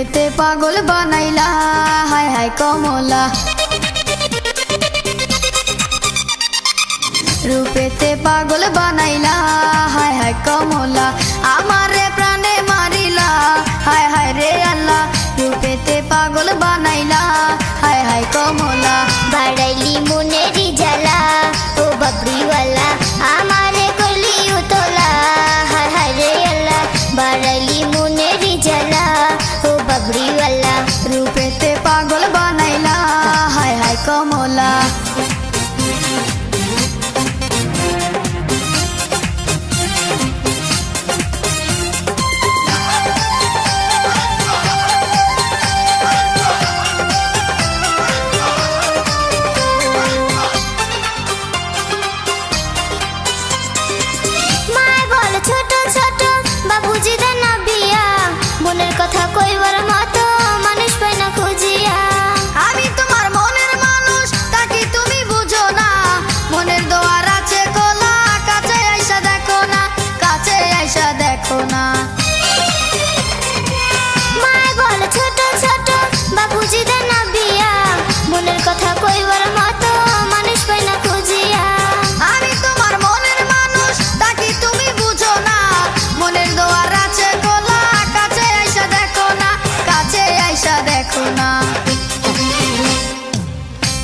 পেতে পাগল বানাইলা হাই হাই কমলা। রূপেতে পাগল বানাইলা কমলা।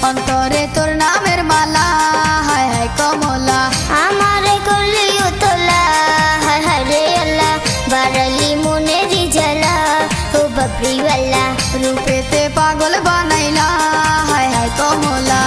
অন্তরে তোর নামের মালা হায় হায় কমলা। আমারে করলি উতলা হায় হায় রে আল্লাহ বাড়ালি মনেরই জ্বালা ও বাপরিওয়ালা রূপেতে পাগল বানাইলা হায় হায় কমলা।